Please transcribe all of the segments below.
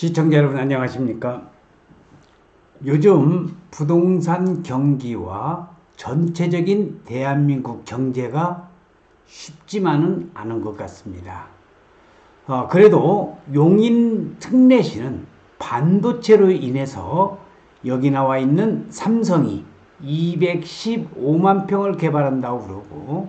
시청자 여러분 안녕하십니까? 요즘 부동산 경기와 전체적인 대한민국 경제가 쉽지만은 않은 것 같습니다. 어, 그래도 용인 특례시는 반도체로 인해서 여기 나와 있는 삼성이 215만 평을 개발한다고 그러고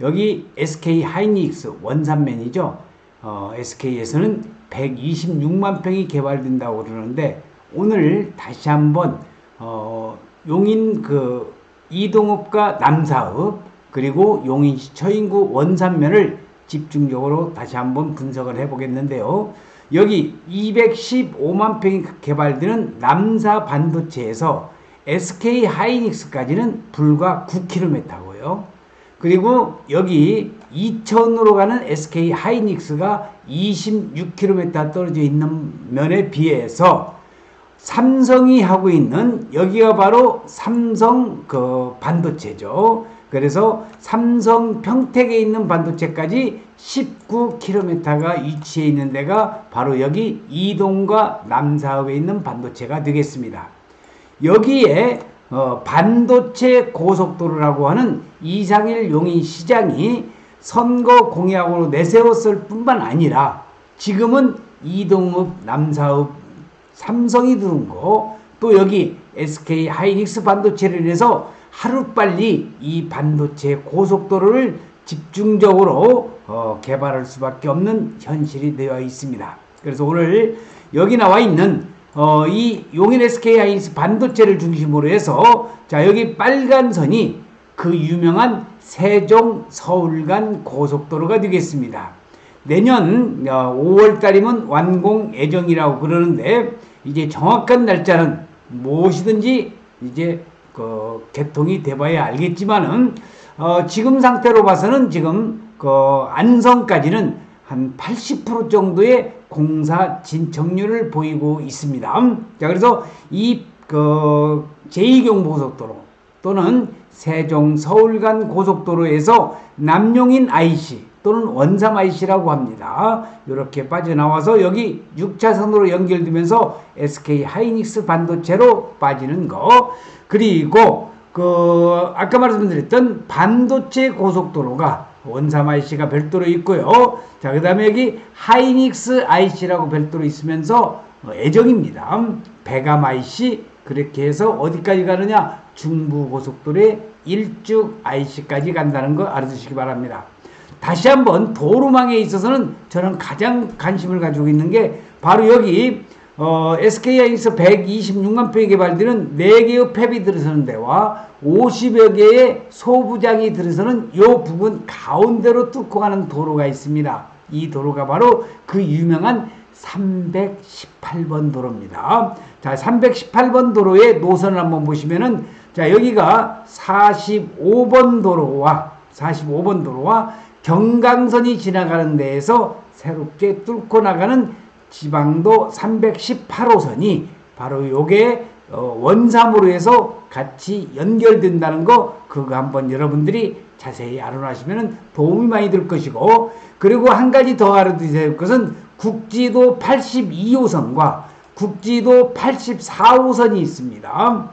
여기 SK 하이닉스 원산맨이죠. 어, SK에서는 126만 평이 개발된다고 그러는데 오늘 다시 한번 어, 용인 그 이동업과 남사업 그리고 용인시 처인구 원산면을 집중적으로 다시 한번 분석을 해보겠는데요. 여기 215만 평이 개발되는 남사 반도체에서 SK 하이닉스까지는 불과 9km고요. 그리고 여기 이천으로 가는 SK 하이닉스가 26km 떨어져 있는 면에 비해서 삼성이 하고 있는 여기가 바로 삼성 그 반도체죠. 그래서 삼성 평택에 있는 반도체까지 19km가 위치해 있는 데가 바로 여기 이동과 남사읍에 있는 반도체가 되겠습니다. 여기에 어, 반도체 고속도로라고 하는 이상일 용인 시장이 선거 공약으로 내세웠을 뿐만 아니라 지금은 이동읍, 남사읍, 삼성이 들어온 거, 또 여기 SK 하이닉스 반도체를 인해서 하루빨리 이 반도체 고속도로를 집중적으로 어, 개발할 수밖에 없는 현실이 되어 있습니다. 그래서 오늘 여기 나와 있는 어, 이 용인 SK 하이닉스 반도체를 중심으로 해서 자 여기 빨간 선이 그 유명한 세종 서울 간 고속도로가 되겠습니다. 내년 5월 어, 달이면 완공 예정이라고 그러는데 이제 정확한 날짜는 무엇이든지 이제 그 개통이 돼봐야 알겠지만은 어 지금 상태로 봐서는 지금 그 안성까지는 한 80% 정도의 공사 진척률을 보이고 있습니다. 자 그래서 이 그 제2경부고속도로 또는 세종 서울 간 고속도로에서 남용인 IC 또는 원삼 IC라고 합니다. 이렇게 빠져나와서 여기 6차선으로 연결되면서 SK 하이닉스 반도체로 빠지는 거. 그리고 그 아까 말씀드렸던 반도체 고속도로가 원삼 IC가 별도로 있고요. 자, 그다음에 여기 하이닉스 IC라고 별도로 있으면서 애정입니다. 배감 IC 그렇게 해서 어디까지 가느냐? 중부 고속도로의 일쭉 IC까지 간다는 거 알아두시기 바랍니다. 다시 한번 도로망에 있어서는 저는 가장 관심을 가지고 있는 게 바로 여기 어, SK하이닉스 126만 평이 개발되는 4개의 팹이 들어서는 데와 50여 개의 소부장이 들어서는 이 부분 가운데로 뚫고 가는 도로가 있습니다. 이 도로가 바로 그 유명한 318번 도로입니다. 자, 318번 도로의 노선을 한번 보시면은 자, 여기가 45번 도로와 45번 도로와 경강선이 지나가는 데에서 새롭게 뚫고 나가는 지방도 318호선이 바로 요게 어, 원삼으로 해서 같이 연결된다는 거 그거 한번 여러분들이 자세히 알아놓으시면 도움이 많이 될 것이고 그리고 한 가지 더 알아두셔야 될 것은 국지도 82호선과 국지도 84호선이 있습니다.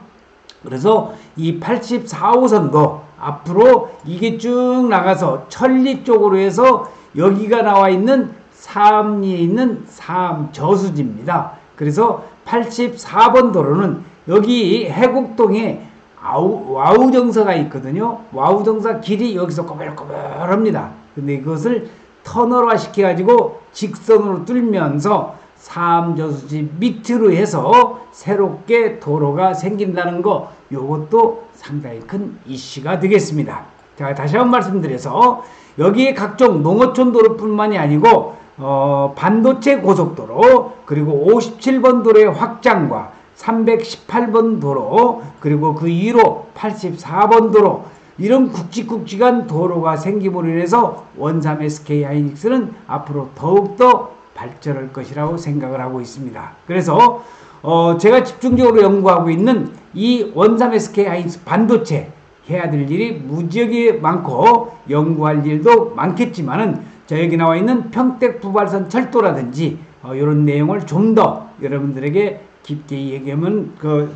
그래서 이 84호선도 앞으로 이게 쭉 나가서 천리 쪽으로 해서 여기가 나와 있는 삼리에 있는 삼 저수지입니다. 그래서 84번 도로는 여기 해곡동에 와우정사가 있거든요. 와우정사 길이 여기서 꼬불꼬불합니다. 근데 이것을 터널화 시켜가지고 직선으로 뚫면서 삼저수지 밑으로 해서 새롭게 도로가 생긴다는 거 요것도 상당히 큰 이슈가 되겠습니다. 자 다시 한번 말씀드려서 여기에 각종 농어촌 도로뿐만이 아니고 어, 반도체 고속도로 그리고 57번 도로의 확장과 318번 도로 그리고 그 2로 84번 도로 이런 굵직굵직한 도로가 생김으로 인해서 원삼 SK 하이닉스는 앞으로 더욱더 발전할 것이라고 생각을 하고 있습니다. 그래서 어 제가 집중적으로 연구하고 있는 이 원삼 SK 하이닉스 반도체 해야 될 일이 무지하게 많고 연구할 일도 많겠지만은 저 여기 나와 있는 평택 부발선 철도라든지 어, 이런 내용을 좀 더 여러분들에게 깊게 얘기하면 그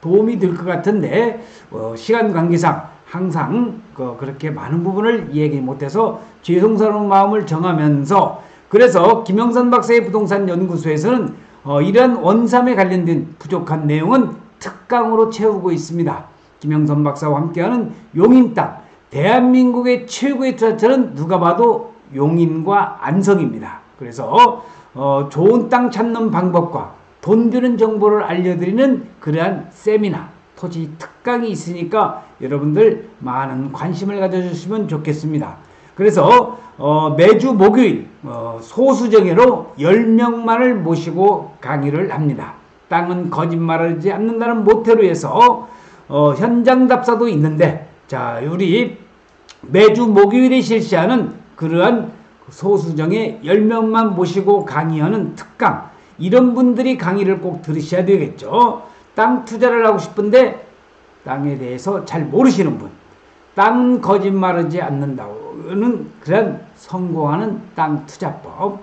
도움이 될 것 같은데 어, 시간 관계상 항상 그 그렇게 많은 부분을 얘기 못해서 죄송스러운 마음을 정하면서 그래서 김영선 박사의 부동산 연구소에서는 어, 이러한 원삼에 관련된 부족한 내용은 특강으로 채우고 있습니다. 김영선 박사와 함께하는 용인 땅 대한민국의 최고의 투자처는 누가 봐도 용인과 안성입니다. 그래서 어, 좋은 땅 찾는 방법과 돈 드는 정보를 알려드리는 그러한 세미나, 토지 특강이 있으니까 여러분들 많은 관심을 가져주시면 좋겠습니다. 그래서 어, 매주 목요일 어, 소수정예로 10명만을 모시고 강의를 합니다. 땅은 거짓말하지 않는다는 모태로 해서 어, 현장 답사도 있는데 자 우리 매주 목요일에 실시하는 그러한 소수정의 10명만 모시고 강의하는 특강 이런 분들이 강의를 꼭 들으셔야 되겠죠. 땅 투자를 하고 싶은데 땅에 대해서 잘 모르시는 분. 땅 거짓말하지 않는다는 그런 성공하는 땅 투자법.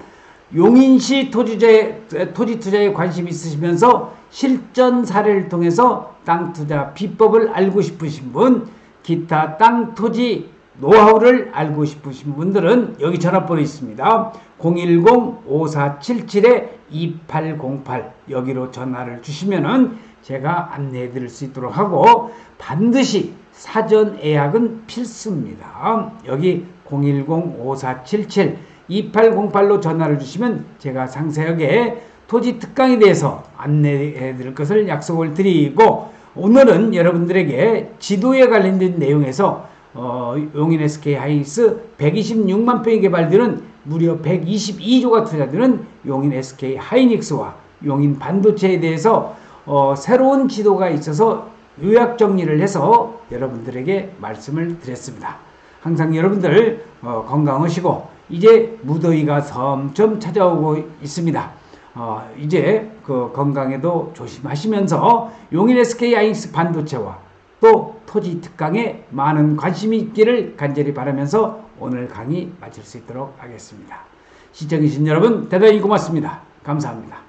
용인시 토지자에, 토지 투자에 관심 있으시면서 실전 사례를 통해서 땅 투자 비법을 알고 싶으신 분, 기타 땅 토지 노하우를 알고 싶으신 분들은 여기 전화번호 있습니다. 010-5477-2808 여기로 전화를 주시면은 제가 안내해 드릴 수 있도록 하고 반드시 사전 예약은 필수입니다. 여기 010-5477-2808로 전화를 주시면 제가 상세하게 토지 특강에 대해서 안내해 드릴 것을 약속을 드리고 오늘은 여러분들에게 지도에 관련된 내용에서 어, 용인 SK 하이닉스 126만 평이 개발되는 무려 122조가 투자되는 용인 SK 하이닉스와 용인 반도체에 대해서 어, 새로운 지도가 있어서 요약 정리를 해서 여러분들에게 말씀을 드렸습니다. 항상 여러분들 어, 건강하시고 이제 무더위가 점점 찾아오고 있습니다. 어, 이제 그 건강에도 조심하시면서 용인 SK 하이닉스 반도체와 또 토지 특강에 많은 관심이 있기를 간절히 바라면서 오늘 강의 마칠 수 있도록 하겠습니다. 시청해주신 여러분 대단히 고맙습니다. 감사합니다.